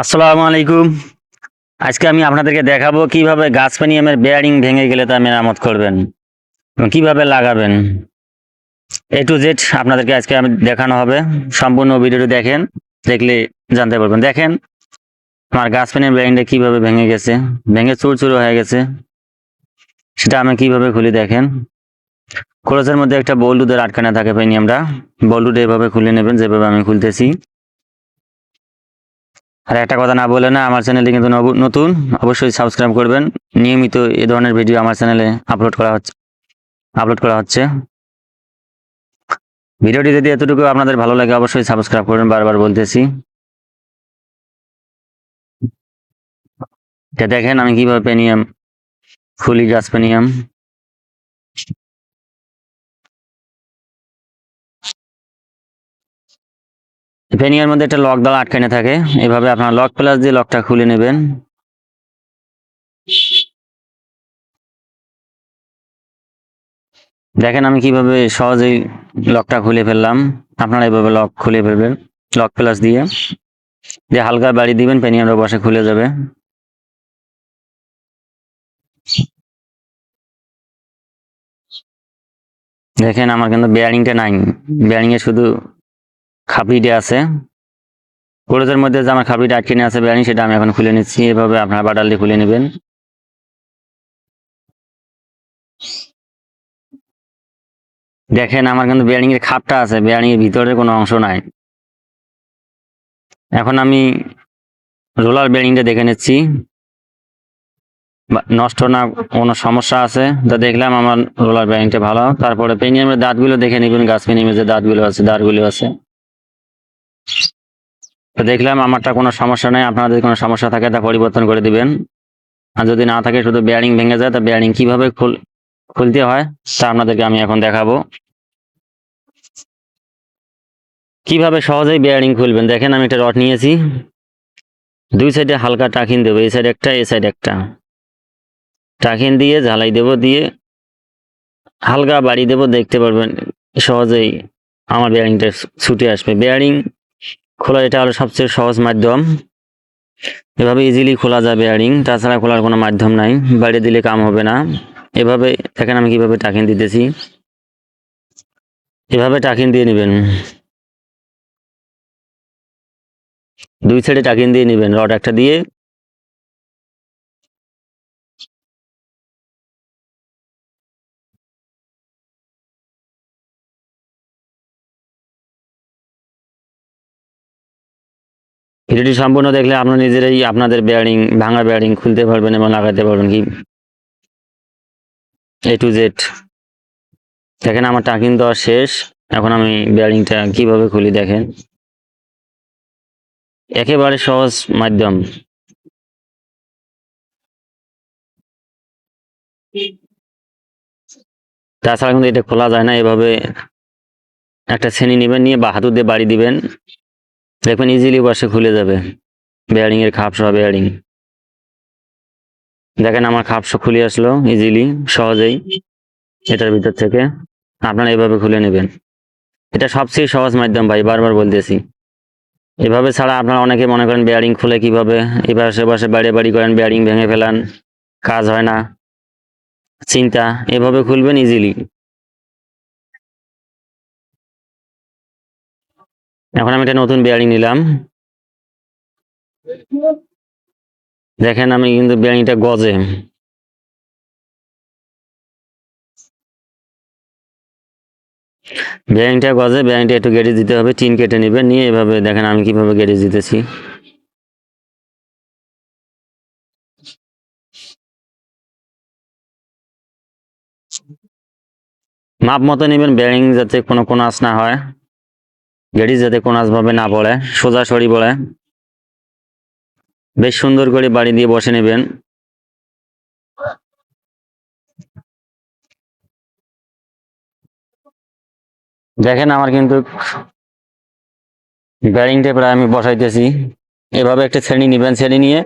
আসসালামু আলাইকুম। আজকে আমি আপনাদেরকে দেখাবো কীভাবে গাছ পেনিয়ামের বেয়ারিং ভেঙে গেলে তা মেরামত করবেন এবং কীভাবে লাগাবেন। এ টু জেড আপনাদেরকে আজকে আমি দেখানো হবে। সম্পূর্ণ ভিডিওটি দেখেন, দেখলে জানতে পারবেন। দেখেন, আমার গাছ পেনের বেয়ারিংটা কীভাবে ভেঙে গেছে, ভেঙে চুর চুর হয়ে গেছে। সেটা আমি কীভাবে খুলি দেখেন। ক্লোজের মধ্যে একটা বল্টুদের আটকানে থাকে পেনিয়ামটা। বল্টুটা এভাবে খুলে নেবেন, যেভাবে আমি খুলতেছি। আর একটা কথা না বলে না, আমার চ্যানেলে কিন্তু নতুন, অবশ্যই সাবস্ক্রাইব করবেন। নিয়মিত এ ধরনের ভিডিও আমার চ্যানেলে আপলোড করা হচ্ছে আপলোড করা হচ্ছে। ভিডিওটি যদি এতটুকু আপনাদের ভালো লাগে, অবশ্যই সাবস্ক্রাইব করবেন, বারবার বলতেছি। এটা দেখেন আমি কীভাবে পেনিয়াম, ফুলি গাছ পেনিয়াম। পেনিয়ার মধ্যে একটা লক দ্বারা আটকানো থাকে। এভাবে আপনার লক প্লাস দিয়ে লকটা খুলে নেবেন। দেখেন আমি কীভাবে সহজেই লকটা খুলে ফেললাম। আপনারা এভাবে লক খুলে ফেলবেন লক প্লাস দিয়ে। দিয়ে হালকা বাড়ি দিবেন পেনিয়ার বসে খুলে যাবে। দেখেন আমার কিন্তু বেয়ারিংটা নাই। বেয়ারিং এ শুধু খাপিটা আছে। ক্লোজের মধ্যে যে আমার খাপিটা আটকে নিয়ে আছে বেয়ারিং সেটা আমি এখন খুলে নিচ্ছি। এভাবে আপনার বাটাল দিয়ে খুলে নেবেন। দেখেন, আমার কিন্তু বেয়ারিং খাপটা আছে। বেয়ারিং ভিতরে কোনো অংশ নাই। এখন আমি রোলার বেয়ারিংটা দেখে নিচ্ছি। নষ্ট না, কোনো সমস্যা আছে? তা দেখলাম আমার রোলার বেয়ারিংটা ভালো। তারপরে পেনিয়ামের দাঁতগুলো দেখে নেবেন। গাছ পেনিয়ামের যে দাঁতগুলো আছে দাঁতগুলো আছে। তো দেখলাম আমারটা কোনো সমস্যা নেই, আপনাদের কোনো সমস্যা থাকে তা পরিবর্তন করে দিবেন। আর যদি না থাকে শুধু বেয়ারিং ভেঙে যায়, তা বেয়ারিং কীভাবে খুল, খুলতে হয়, তা আপনাদেরকে আমি এখন দেখাবো। কীভাবে সহজেই বেয়ারিং খুলবেন? দেখেন আমি একটা রড নিয়েছি। দুই সাইডে হালকা টাকিন দেবো, এই সাইড একটা, এই সাইড একটা। টাকিন দিয়ে, ঝালাই দেবো, দিয়ে হালকা বাড়ি দেবো, দেখতে পারবেন সহজেই আমার বেয়ারিংটা ছুটে আসবে। বেয়ারিং খোলা এটা হলো সবচেয়ে সহজ মাধ্যম। এভাবে ইজিলি খোলা যাবে বেয়ারিং তাছাড়া খোলার কোনো মাধ্যম নাই, বাইরে দিলে কাম হবে না। এভাবে, দেখেন আমি কীভাবে টাকিন দিতেছি। এভাবে টাকিন দিয়ে নেবেন। দুই সাইডে টাকিন দিয়ে নেবেন, রড একটা দিয়ে। ভিডিওটি সম্পূর্ণ দেখলে আপনারা নিজেরাই আপনাদের বেয়ারিং ভাঙা বেয়ারিং খুলতে পারবেন এবং লাগাতে পারবেন কি? এ টু জেড দেখেন, আমার টাকিন দেওয়া শেষ। এখন আমি বেয়ারিংটা কীভাবে খুলি দেখেন। একেবারে সহজ মাধ্যম। তাছাড়া কিন্তু এটা খোলা যায় না। এভাবে একটা শ্রেণি নেবেন, নিয়ে বা হাতুর দিয়ে বাড়ি দিবেন। দেখবেন ইজিলি বসে খুলে যাবে। বেয়ারিং এর খাপ সহ বেয়ারিং দেখেন আমার খাপ সহ খুলে আসলো ইজিলি সহজেই এটার ভিতর থেকে। আপনারা এভাবে খুলে নেবেন। এটা সবচেয়ে সহজ মাধ্যম ভাই, বারবার বলতেছি। এভাবে ছাড়া আপনারা অনেকে মনে করেন বেয়ারিং খুলে কীভাবে? এবার সে বসে বাড়ি বাড়ি করেন বেয়ারিং ভেঙে ফেলান, কাজ হয় না, চিন্তা। এভাবে খুলবেন ইজিলি এখন আমি একটা নতুন বেয়ারিং নিলাম। দেখেন আমি কিন্তু বেয়ারিংটা গজে। বেয়ারিংটা গজে বেয়ারিংটা একটু গেড়ে দিতে হবে, টিন কেটে নেবেন, নিয়ে এভাবে দেখেন আমি কীভাবে গেড়ে দিতেছি। মাপ মতো নেবেন বেয়ারিং যাতে কোনো কোনাস না হয়। গেড়ি যাতে কোনাস ভাবে না পড়ে, সোজা সরি পড়ে বেশ সুন্দর করে বাড়ি দিয়ে বসে নেবেন। দেখেন আমার কিন্তু ব্যারিংটা প্রায় আমি বসাইতেছি। এভাবে একটা শ্রেণি নিবেন, শ্রেণি নিয়ে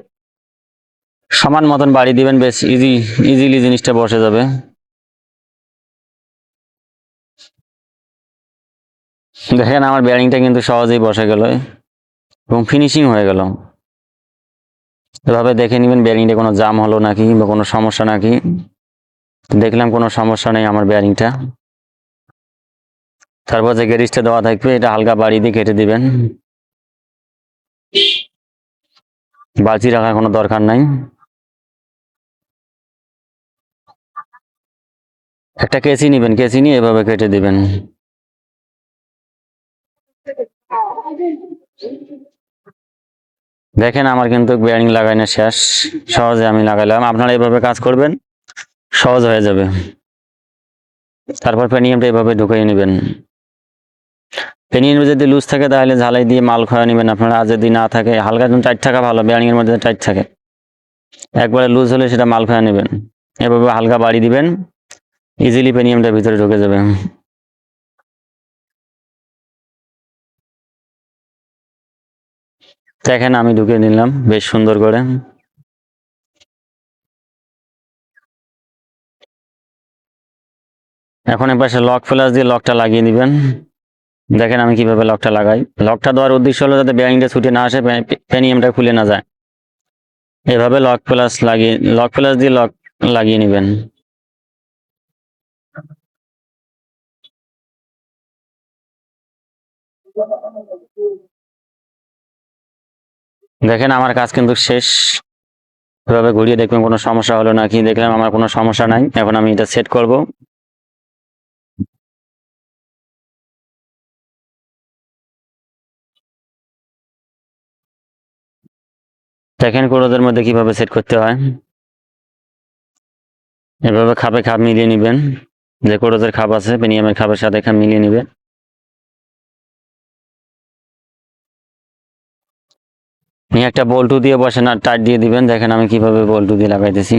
সমান মতন বাড়ি দিবেন, বেশ ইজি ইজিলি জিনিসটা বসে যাবে। দেখেন আমার ব্যারিংটা কিন্তু সহজেই বসে গেল, এবং ফিনিশিং হয়ে গেল। এভাবে দেখে নেবেন বেয়ারিংটা কোনো জাম হলো নাকি বা কোনো সমস্যা নাকি? দেখলাম কোনো সমস্যা নেই আমার বেয়ারিংটা তারপর যে গ্যারিজটা দেওয়া থাকবে, এটা হালকা বাড়ি দিয়ে কেটে দিবেন। বালতি রাখার কোনো দরকার নাই। একটা কেসি নেবেন কেসি নিয়ে এভাবে কেটে দিবেন। দেখেন আমার কিন্তু বেয়ারিং লাগানো শেষ। সহজে আমি লাগাইলাম আপনারা এভাবে কাজ করবেন, সহজ হয়ে যাবে। তারপর পেনিয়ামটা এভাবে ঢুকিয়ে নেবেন। পেনিয়াম যদি লুজ থাকে তাহলে ঝালাই দিয়ে মাল খোয়া নেবেন আপনারা। আর যদি না থাকে, হালকা যখন টাইট থাকা ভালো বেয়ারিং এর মধ্যে টাইট থাকে। একবারে লুজ হলে সেটা মাল খোয়া নেবেন। এভাবে হালকা বাড়ি দিবেন। ইজিলি পেনিয়ামটা ভিতরে ঢুকে যাবে। দেখেন আমি ঢুকে নিলাম, বেশ সুন্দর করে। এখন এ পাশে লক ফ্লাস দিয়ে লকটা লাগিয়ে দিবেন। দেখেন আমি কীভাবে লকটা লাগাই। লকটা দেওয়ার উদ্দেশ্য হলো যাতে বেয়ারিংটা ছুটে না আসে পেনিয়ামটা খুলে না যায়। এভাবে লক প্লাস লাগিয়ে, লক প্লাস দিয়ে লক লাগিয়ে নেবেন। দেখেন আমার কাজ কিন্তু শেষ। এভাবে ঘুরিয়ে দেখবেন কোনো সমস্যা হলো নাকি? দেখলাম আমার কোনো সমস্যা নাই। এখন আমি এটা সেট করব। দেখেন কোরোদের মধ্যে কীভাবে সেট করতে হয়। এভাবে খাপে খাপ মিলিয়ে নেবেন। যে কোরোজের খাপ আছে পেনিয়ামের খাপের সাথে খাপ মিলিয়ে নেবেন নিয়ে একটা বল্টু দিয়ে বসেন আর টাইট দিয়ে দিবেন। দেখেন আমি কীভাবে বল্টু দিয়ে লাগাইতেছি।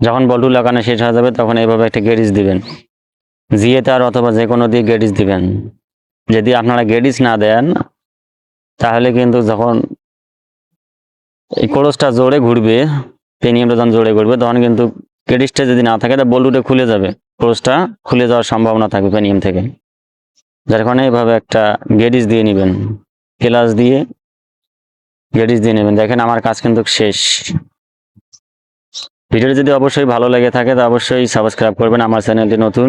যখন বল্টু লাগানো শেষ হয়ে যাবে, তখন এইভাবে একটা গেরিজ দিবেন। জিয়ে তার অথবা যে কোনো দিয়ে গেরিজ দিবেন। যদি আপনারা গেরিজ না দেন, তাহলে কিন্তু যখন এই কোরসটা জোরে ঘুরবে, পেনিয়ামটা যখন জোরে ঘুরবে, তখন কিন্তু গেরিজটা যদি না থাকে, তা বল্টুটা খুলে যাবে। ক্রোসটা খুলে যাওয়ার সম্ভাবনা থাকবে পেনিয়াম থেকে। যার কারণে এভাবে একটা গেডিস দিয়ে নেবেন। ক্লাস দিয়ে গেডিস দিয়ে নেবেন। দেখেন আমার কাজ কিন্তু শেষ। ভিডিওটি যদি অবশ্যই ভালো লেগে থাকে, তো অবশ্যই সাবস্ক্রাইব করবেন। আমার চ্যানেলটি নতুন